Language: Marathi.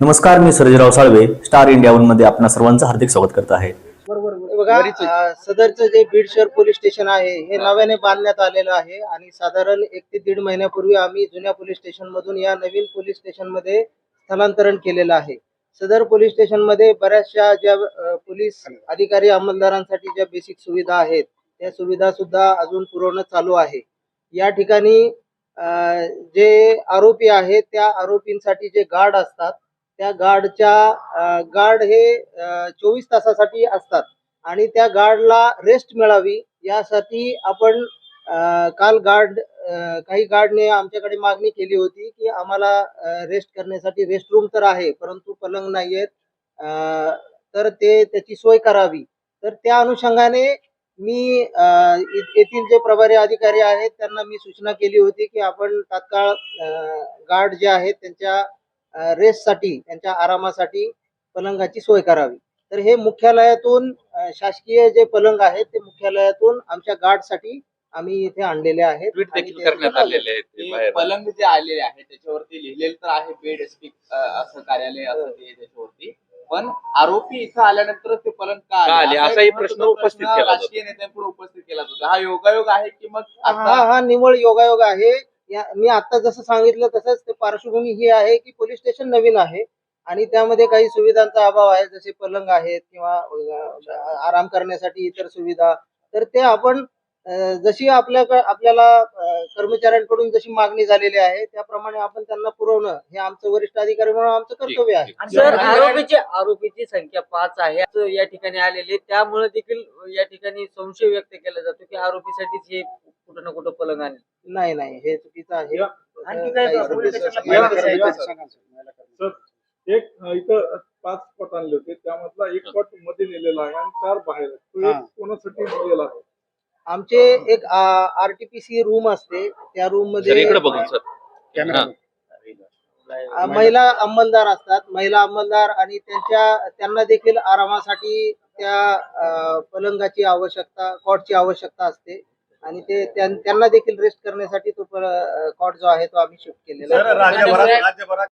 नमस्कार मी सर्जेराव साळवे स्टार इंडिया वनमध्ये आपणा सर्वांचं हार्दिक स्वागत करत आहे. बघा सदरचं जे बीड शहर पोलीस स्टेशन आहे हे नव्याने बांधण्यात आलेलं आहे आणि साधारण एक ते दीड महिन्यापूर्वी आम्ही जुन्या पोलीस स्टेशन मधून या नवीन पोलीस स्टेशनमध्ये स्थलांतरण केलेलं आहे. सदर पोलीस स्टेशनमध्ये बऱ्याचशा ज्या पोलीस अधिकारी अंमलदारांसाठी ज्या बेसिक सुविधा आहेत त्या सुविधा सुद्धा अजून पुरवणं चालू आहे. या ठिकाणी अं, जे आरोपी आहेत त्या आरोपींसाठी जे गार्ड असतात त्या गार्डच्या गार्ड हे चोवीस तासासाठी असतात. आणि त्या गार्डला रेस्ट मिळावी यासाठी आपण काल गार्ड काही गार्डने आमच्याकडे मागणी केली होती की आम्हाला रेस्ट करण्यासाठी रेस्ट रूम तर आहे परंतु पलंग नाही आहेत तर ते त्याची सोय करावी. तर त्या अनुषंगाने मी येथील जे प्रभारी अधिकारी आहेत त्यांना मी सूचना केली होती की आपण तात्काळ गार्ड जे आहेत त्यांच्या रेस्टसाठी त्यांच्या आरामासाठी पलंगाची सोय करावी. तर हे मुख्यालयातून शासकीय जे पलंग आहेत ते मुख्यालयातून आमच्या गार्डसाठी आम्ही इथे आणलेले आहेत. आहेत. पलंग जे आलेले आहे त्याच्यावरती लिहिलेलं तर आहे बेड स्पीक असं कार्यालय असं ते त्याच्यावरती. पण आरोपी इथं आल्यानंतर ते पलंग का आले? असाही प्रश्न उपस्थित केला जातो. राजकीय नेत्यांपुढे उपस्थित केला जातो. हा योगायोग आहे की मग हा आता हा निवळ योगायोग आहे. या मी आता जसं सांगितलं तसंच ते पार्श्वभूमी ही आहे की पोलीस स्टेशन नवीन आहे आणि त्यामध्ये काही सुविधांचा अभाव आहे जसे पलंग आहेत किंवा आराम करण्यासाठी इतर सुविधा. तर ते आपण जशी आपल्या आपल्याला कर्मचाऱ्यांकडून जशी मागणी झालेली आहे त्याप्रमाणे आपण त्यांना पुरवणं हे आमचं वरिष्ठ अधिकारी म्हणून आमचं कर्तव्य आहे. आणि सर आरोपीची आरोपीची संख्या पाच आहे या ठिकाणी आलेले त्यामुळे देखील या ठिकाणी संशय व्यक्त केला जातो की आरोपीसाठीच हे कुठं ना कुठं पलंग आणले. नाही नाही हे चुकीचं आहे. आणखी एक इथं पाच पट आणले होते. त्यामधला एक पटमध्ये नेलेला आहे आणि चार बाहेर आहेत. तो एक कोणासाठी नेलेला आहे? आमचे एक आरटीपीसी रूम असते. त्या रूम सर इकडे मध्ये बघून सर. अ, महिला अंमलदार असतात. महिला अंमलदार आणि त्यांच्या त्यांना देखील आरामासाठी त्या पलंगाची आवश्यकता कॉटची आवश्यकता असते. आणि ते त्यां- त्यांना देखील रेस्ट करण्यासाठी तो कॉट जो आहे तो आम्ही शिफ्ट केलेला आहे. राज्यभरात